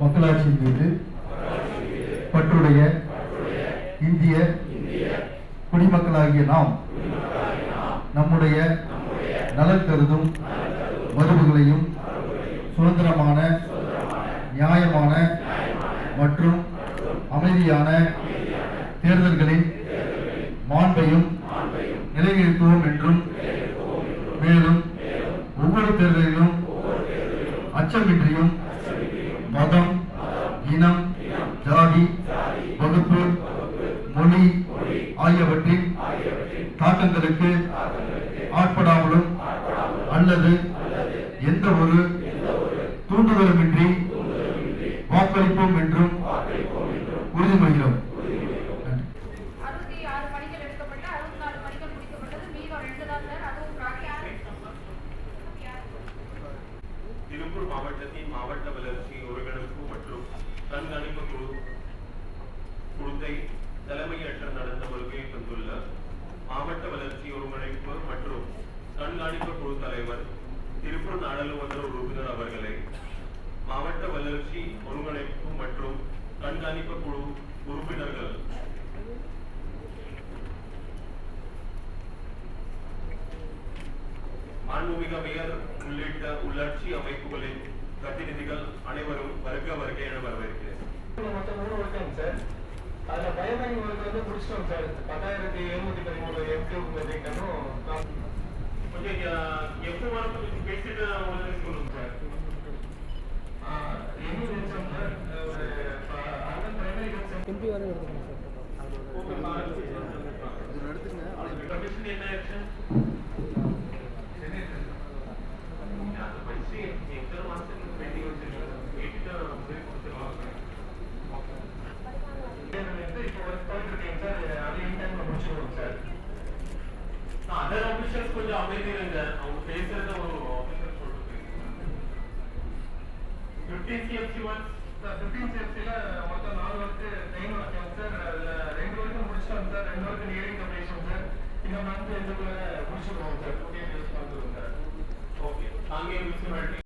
மக்களாட்சியின் மீது பற்றுடைய இந்திய குடிமக்களாகிய நாம் நம்முடைய நலன் கருதும் மரபுகளையும் சுதந்திரமான நியாயமான மற்றும் அமைதியான தேர்தல்களின் மாண்பையும் நிலைநிறுத்துவோம் என்றும் மேலும் ஒவ்வொரு தேர்தலிலும் அச்சமின்றியும் மதம் இனம் ஜாதி வகுப்பு மொழி ஆகியவற்றின் தாக்கங்களுக்கு ஆட்படாமலும் அல்லது எந்த ஒரு தூண்டுதலுமின்றி வாக்களிப்போம் என்றும் உறுதிமொழிகிறோம். நன்றி. அறுபத்தி ஆறு பணிகள் எடுக்கப்பட்டு அறுபத்தி நாலு பணிகள் முடிக்கப்பட்டது. மீதம் ரெண்டு தான் சார். அதுவும் திருப்பூர் மாவட்டத்தின் மாவட்ட வளர்ச்சி ஒருங்கிணைப்பு மற்றும் கண்காணிப்பு குழு குழுத்தை தலைமையற்ற நடந்த வருகை தந்துள்ள மாவட்ட வளர்ச்சி ஒருங்கிணைப்பு மற்றும் கண்காணிப்பு குழு தலைவர் திருப்பூர் நாடாளுமன்ற உறுப்பினர் அவர்களை மாவட்ட வளர்ச்சி ஒருங்கிணைப்பு மற்றும் கண்காணிப்பு குழு உறுப்பினர்கள் மாண்புமிகு மேயர் உள்ளிட்ட உள்ளாட்சி அமைப்புகளின் பிரதிநிதிகள் அனைவரும் வருக வருகை என வரவேற்கிறேன். மொத்தம் மூணு ஒர்க்காங்க சார் அதுல பயோபேங்க் ஒர்க் வந்து முடிச்சிட்டோம் சார் பத்தாயிரத்தி எழுநூத்தி பதிமூணு எம்கியூ மெட்ரிக்கனும் கொஞ்சம் எப்போ வர கொஞ்சம் பேசிட்டு உங்களுக்கு சொல்லுங்க சார் என்ன எக்ஸாம் சார் ஒரு அண்ணன் பிரைமரி எக்ஸாம் எம்பி வரை எடுத்துக்கணும் சார் கமிஷன் என்ன ஆக்ஷன் ஆபீசர்ஸ் கொஞ்சம் அமைதிங்க அவங்க பேசுறத ஒரு ஆபீசர் சொல்லிட்டு ஃபிஃப்டீன் சிஎஃப்சி சார் ஃபிஃப்டீன் சேஃப்டியில் மொத்தம் நாலு ஒர்க்கு ட்ரெயின் ஒர்க்காங்க சார் அதில் ரெண்டு ஒர்க்கு முடிச்சிட்டோம் சார் ரெண்டு ஒர்க்கு நியரிங் கம்ப்ளீஷன் சார் இந்த மந்த் எண்டுக்குள்ள முடிச்சிடுவோம் சார் ஓகே அங்கே முனிசிபாலிட்டி